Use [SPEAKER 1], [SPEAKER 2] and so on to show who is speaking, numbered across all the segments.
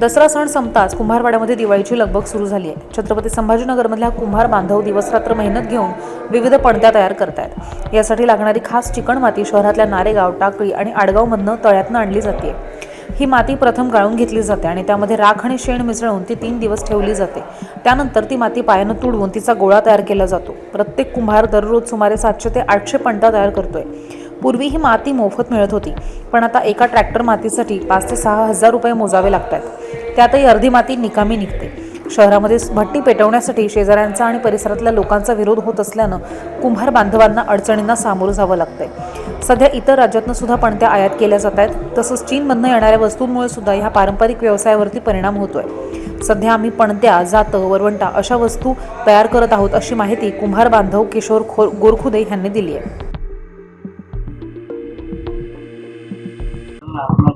[SPEAKER 1] दसरा सण संपताच कुंभारवाड्यामध्ये दिवाळीची लगबग सुरू झाली आहे छत्रपती संभाजीनगरमधल्या कुंभार बांधव दिवसरात्र मेहनत घेऊन विविध पणत्या तयार करतायत. यासाठी लागणारी खास चिकणमाती शहरातल्या नारेगाव टाकळी आणि आडगावमधनं तळ्यातनं आणली जाते ही माती प्रथम गाळून घेतली जाते आणि त्यामध्ये राख आणि शेण मिसळून ती तीन दिवस ठेवली जाते. त्यानंतर ती माती पायानं तुडवून तिचा गोळा तयार केला जातो. प्रत्येक कुंभार दररोज सुमारे सातशे ते आठशे पणत्या तयार करतोय. पूर्वी ही माती मोफत मिळत होती. पण आता एका ट्रॅक्टर मातीसाठी पाच ते सहा हजार रुपये मोजावे लागतात त्यातही अर्धी माती निकामी निघते. शहरामध्ये भट्टी पेटवण्यासाठी शेजाऱ्यांचा आणि परिसरातल्या लोकांचा विरोध होत असल्यानं कुंभार बांधवांना अडचणींना सामोरं जावं लागतंय. सध्या इतर राज्यातनं सुद्धा पणत्या आयात केल्या जात आहेत तसंच चीनमधनं येणाऱ्या वस्तूंमुळे सुद्धा ह्या पारंपरिक व्यवसायावरती परिणाम होतोय. सध्या आम्ही पणत्या जातं वरवंटा अशा वस्तू तयार करत आहोत अशी माहिती कुंभार बांधव किशोर खो गोरखुदे यांनी दिली आहे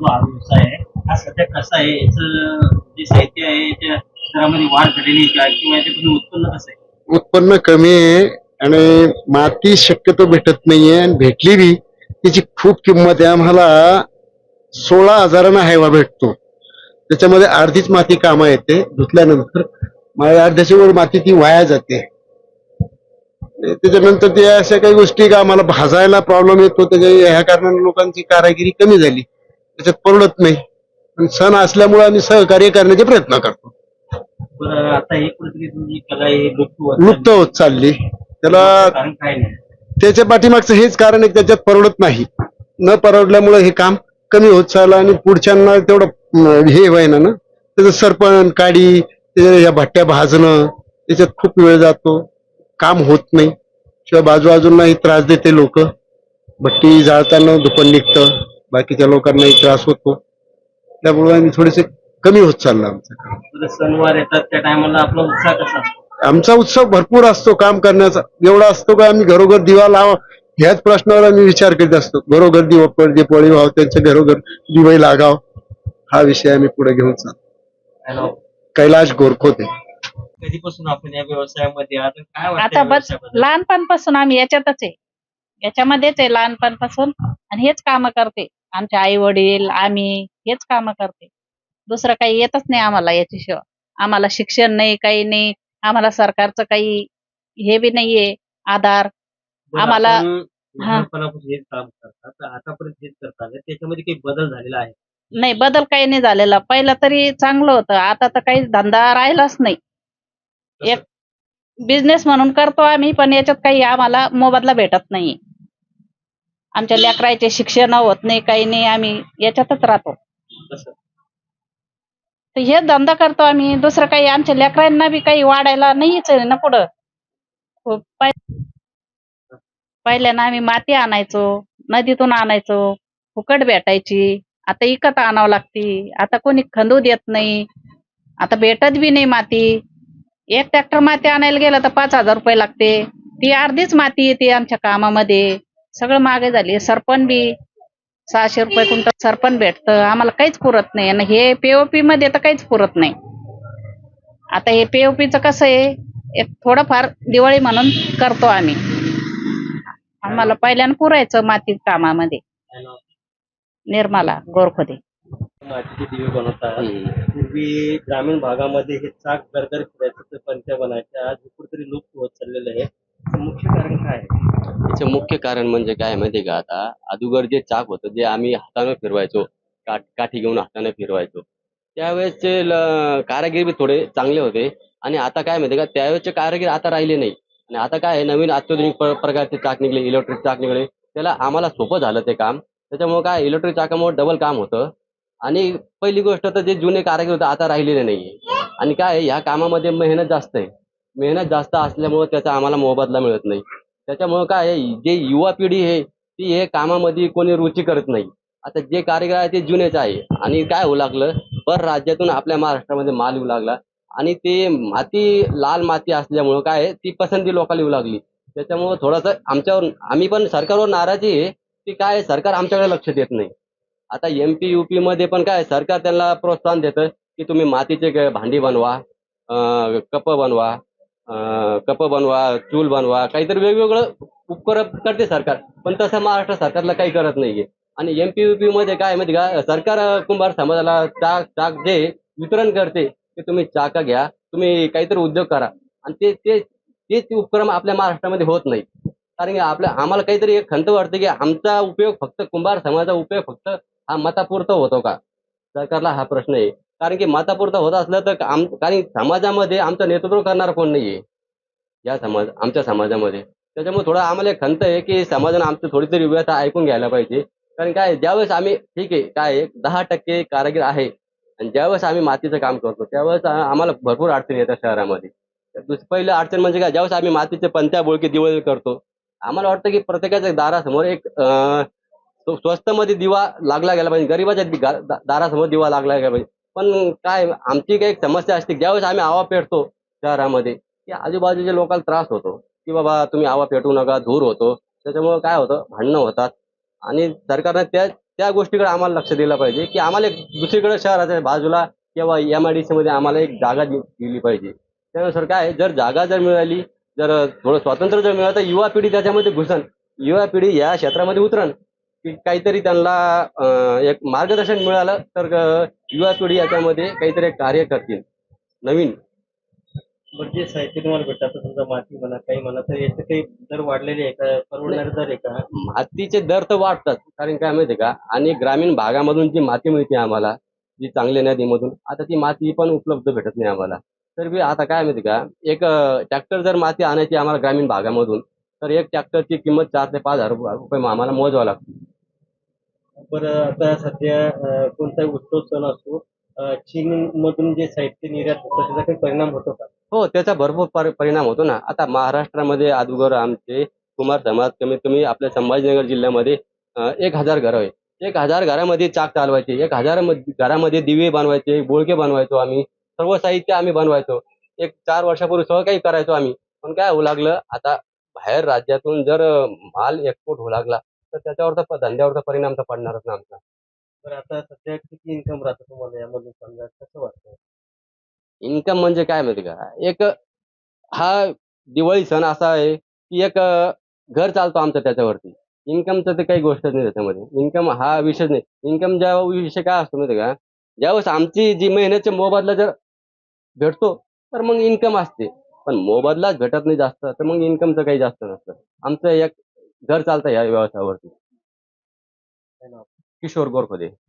[SPEAKER 2] जो हा व्यवसाय आहे हा सध्या कसा आहे याचं जे साहित्य आहे याच्या दरामध्ये वाढ झालेली का? किंवा याच्यापासून उत्पन्न कसं आहे?
[SPEAKER 3] उत्पन्न कमी आहे आणि माती शक्यतो भेटत नाहीये आणि भेटली बी त्याची खूप किंमत आहे. आम्हाला सोळा हजारांना हायवा भेटतो. त्याच्यामध्ये अर्धीच माती कामा येते धुतल्यानंतर माझ्या अर्ध्याच्या वर माती ती वाया जाते. त्याच्यानंतर ते अशा काही गोष्टी का आम्हाला भाजायला प्रॉब्लेम येतो. त्याच्या ह्या कारणाने लोकांची कारागिरी कमी झाली. त्याच्यात परवडत नाही. पण सण असल्यामुळे आम्ही सहकार्य करण्याचे प्रयत्न करतो.
[SPEAKER 2] बरं आता हे कुठेतरी तुमची कला आहे लुप्त होत
[SPEAKER 3] लुप्त होत चालली. त्याला
[SPEAKER 2] चालली. कारण काय नाही?
[SPEAKER 3] त्याच्या पाठीमागचं हेच कारण आहे की त्याच्यात परवडत नाही. न परवडल्यामुळे हे काम कमी होत चाललं आणि पुढच्यांना तेवढं अं, हे व्हायना ना. त्याचं सरपण काडी त्याच्या ह्या भट्ट्या भाजणं त्याच्यात खूप वेळ जातो. काम होत नाही. शिवाय बाजूबाजूंनाही त्रास देते लोक. भट्टी जाळताना दुपण निघतं. बाकीच्या लोकांनाही त्रास होतो. त्यामुळे आम्ही थोडेसे कमी होत चाललं आमचं काम.
[SPEAKER 2] बरं सणवार येतात त्या टायमाला आपला उत्साह कसा असतो?
[SPEAKER 3] आमचा उत्सव भरपूर असतो काम करण्याचा. एवढा असतो का आम्ही घरोघर दिवा लावा ह्याच प्रश्नावर आम्ही विचार करीत असतो. घरोघर दिवा पडजे पोळी व्हाव त्यांच्या घरोघर दिवाळी लागाव. हा विषय आम्ही पुढे घेऊन चालतो
[SPEAKER 2] हॅलो.
[SPEAKER 3] कैलाश गोरखोते
[SPEAKER 2] कधीपासून आपण या व्यवसायामध्ये आहात? आणि काय वाटतं
[SPEAKER 4] आता
[SPEAKER 2] या
[SPEAKER 4] बस
[SPEAKER 2] व्यवसायाबद्दल?
[SPEAKER 4] लहानपणापासून आम्ही याच्यातच आहे. याच्यामध्येच आहे लहानपणापासून. आणि हेच काम करते. आमचे आई वडील आम्ही हेच काम करते. दुसरं काही येतच नाही आम्हाला याच्याशिवाय. आम्हाला शिक्षण नाही काही नाही. आम्हाला सरकारचं काही हे बी नाहीये आधार. आम्हाला-
[SPEAKER 2] आपण
[SPEAKER 4] हा.
[SPEAKER 2] लहानपणापासून हेच काम करतात. तर आतापर्यंत हेच करतात. त्याच्यामध्ये काही बदल झालेला आहे?
[SPEAKER 4] नाही बदल काही नाही झालेला. पहिलं तरी चांगलं होतं. आता तर काही धंदा राहिलाच नाही. एक बिझनेस म्हणून करतो आम्ही पण याच्यात काही आम्हाला मोबदला भेटत नाही आमच्या लेकराचे शिक्षण होत नाही काही नाही आम्ही याच्यातच राहतो. तर हे धंदा करतो आम्ही. दुसरं काही आमच्या लेकरांना बी काही वाढायला नाहीच आहे ना पुढं. पहि- पहिल्यानं आम्ही माती आणायचो नदीतून आणायचो फुकट भेटायची. आता इकत आणावं लागती. आता कोणी खंदू देत नाही. आता भेटत बी नाही माती. एक ट्रॅक्टर माती आणायला गेलं तर पाच हजार रुपये लागते. ती अर्धीच माती येते आमच्या कामामध्ये. सगळं मागे झाली. सरपण बी सहाशे रुपये कुंटल सरपण भेटतं. आम्हाला काहीच पुरत नाही. आणि हे पीओपी मध्ये तर काहीच पुरत नाही. आता हे पीओपीचं कसं आहे एक थोडंफार दिवाळी म्हणून करतो आम्ही. आम्हाला पहिल्यानं पुरायचं माती कामामध्ये. निर्माला गोरखोदे.
[SPEAKER 2] मातीचे दिवे बनवतात. पूर्वी ग्रामीण भागामध्ये हे चाक गरगर फिरायचं ते पंत्या बनायच्या आज कुठेतरी लुप्त होत चाललेलं आहे. मुख्य कारण काय आहे?
[SPEAKER 5] याचं मुख्य कारण म्हणजे काय माहितीये का आता? अदुगर जे चाक होतं जे आम्ही हाताने फिरवायचो काठी घेऊन हाताने फिरवायचो त्यावेळेसचे कारागिर कारागीर बी थोडे चांगले होते. आणि आता काय माहितीये का? त्यावेळेसचे कारागीर आता राहिले नाही. आणि आता काय आहे, नवीन अत्याधुनिक प्रकारचे चाक निघले इलेक्ट्रिक चाक निघले. त्याला आम्हाला सोपं झालं ते काम. त्याच्यामुळे काय? इलेक्ट्रिक चाकामुळे डबल काम होतं. आणि पहिली गोष्ट तर जे जुने कारागीर होते आता राहिलेले नाहीये आणि काय आहे, ह्या कामामध्ये मेहनत जास्त आहे. मेहनत जास्त असल्यामुळे त्याचा आम्हाला मोबदला मिळत नाही. त्याच्यामुळं काय आहे, जे युवा पिढी आहे ती हे कामामध्ये कोणी रुची करत नाही. आता जे कार्यक्रम आहे ते जुनेच आहे. आणि काय होऊ लागलं पर राज्यातून आपल्या महाराष्ट्रामध्ये माल येऊ लागला. आणि ते माती लाल माती असल्यामुळं काय आहे, ती पसंती लोकांना येऊ लागली. त्याच्यामुळं थोडंसं आमच्यावर आम्ही पण सरकारवर नाराजी आहे की काय आहे, सरकार आमच्याकडे लक्ष देत नाही. आता एम पी यू मध्ये पण काय आहे, सरकार त्यांना प्रोत्साहन देतं की तुम्ही मातीचे भांडी बनवा कप बनवा कप बनवा चूल बनवा काहीतरी वेगवेगळं उपक्रम करते सरकार. पण तसं महाराष्ट्र सरकारला काही करत नाहीये. आणि एमपीयूपी मध्ये काय माहिती का? सरकार कुंभार समाजाला चाक चाक जे वितरण करते की तुम्ही चाका घ्या तुम्ही काहीतरी उद्योग करा. आणि ते ते तेच उपक्रम आपल्या महाराष्ट्रामध्ये होत नाही कारण की आपल्या आम्हाला काहीतरी एक खंत वाटते की आमचा उपयोग फक्त कुंभार समाजाचा उपयोग फक्त हा मतापुरता होतो का? सरकारला हा प्रश्न आहे. कारण की मतापुरता होत असलं तर आम कारण समाजामध्ये आमचं नेतृत्व करणार कोण नाहीये? या समाज आमच्या समाजामध्ये. त्याच्यामुळे थोडं आम्हाला एक खंत आहे की समाजानं आमचं थोडी तरी व्यथा ऐकून घ्यायला पाहिजे. कारण काय ज्यावेळेस आम्ही ठीक आहे काय दहा टक्के कारागीर आहे आणि ज्यावेळेस आम्ही मातीचं काम करतो त्यावेळेस आम्हाला भरपूर अडचणी येतात शहरामध्ये. पहिलं अडचण म्हणजे काय ज्यावेळेस आम्ही मातीचे पंत्या बोळके दिवळ करतो आम्हाला वाटतं की प्रत्येकाच्या दारासमोर एक स्वस्त मध्ये स्वस्तमध्ये दिवा लागला गेला पाहिजे गरीबाच्या दारासमोर दिवा लागला गेला पाहिजे. पण काय आमची काही समस्या असते. ज्यावेळेस आम्ही आवा पेटतो शहरामध्ये की आजूबाजूच्या लोकांना त्रास होतो की बाबा तुम्ही आवा पेटू नका धूर होतो. त्याच्यामुळे काय होतं भांडणं होतात. आणि सरकारनं त्या त्या गोष्टीकडे आम्हाला लक्ष दिलं पाहिजे की आम्हाला एक दुसरीकडे शहराच्या बाजूला किंवा एम आय डी सी मध्ये आम्हाला एक जागा दिली पाहिजे. त्यानुसार काय जर जागा जर मिळाली जर थोडं स्वातंत्र्य जर मिळालं तर युवा पिढी त्याच्यामध्ये घुसन. युवा पिढी या क्षेत्रामध्ये उतरण की काहीतरी त्यांना एक मार्गदर्शन मिळालं तर युवा पिढी याच्यामध्ये काहीतरी एक कार्य करतील. नवीन.
[SPEAKER 2] बरं जे साहित्य तुम्हाला भेटतं आता समजा माती म्हणा काही म्हणा तर याचे काही दर वाढलेले आहे का? परवडणारे दर आहे का?
[SPEAKER 5] मातीचे दर तर वाढतात. कारण काय माहितीये का? आणि ग्रामीण भागामधून जी माती मिळते आम्हाला जी चांगल्या नदीमधून आता ती माती पण उपलब्ध भेटत नाही आम्हाला. तर बी आता काय माहिती का? एक ट्रॅक्टर जर माती आणायची आम्हाला ग्रामीण भागामधून तर एक ट्रॅक्टरची किंमत चार ते पाच हजार रुपये रुपये आम्हाला मोजावं लागतं.
[SPEAKER 2] पर आता सध्या कोणताही उत्सव सण असतो चीन मधून जे साहित्य निर्यात होतं त्याचा काही परिणाम होतो का?
[SPEAKER 5] हो त्याचा भरपूर परिणाम होतो ना. आता महाराष्ट्रामध्ये अगोदर आमचे कुमार समाज कमीत कमी आपल्या संभाजीनगर जिल्ह्यामध्ये एक हजार घरं आहे एक हजार घरामध्ये चाक चालवायचे एक हजार घरामध्ये दिवे बनवायचे बोळके बनवायचो आम्ही सर्व साहित्य आम्ही बनवायचो. एक चार वर्षापूर्वी सगळं काही करायचो आम्ही. पण काय होऊ लागलं आता बाहेर राज्यातून जर माल एक्सपोर्ट होऊ लागला तर त्याच्यावर तर प- धंद्यावर तर परिणाम तर पडणारच ना आमचा.
[SPEAKER 2] बरं आता सध्या किती इन्कम राहतं तुम्हाला यामधून समजा? कसं वाटतं
[SPEAKER 5] इन्कम म्हणजे काय माहिती का? एक हा दिवाळी सण असा आहे की एक घर चालतो आमचं त्याच्यावरती. इन्कमचं तर काही गोष्ट नाही त्याच्यामध्ये. इन्कम हा विषय नाही. इन्कम ज्या विषय काय असतो माहिती का? ज्यावेळेस आमची जी मेहनतचे मोबदला जर भेटतो तर मग इन्कम असते. पण मोबदलाच भेटत नाही जास्त तर मग इन्कमचं काही जास्त नसतं. आमचं एक घर चालतं या व्यवसायावरती. किशोर गोरखोदे.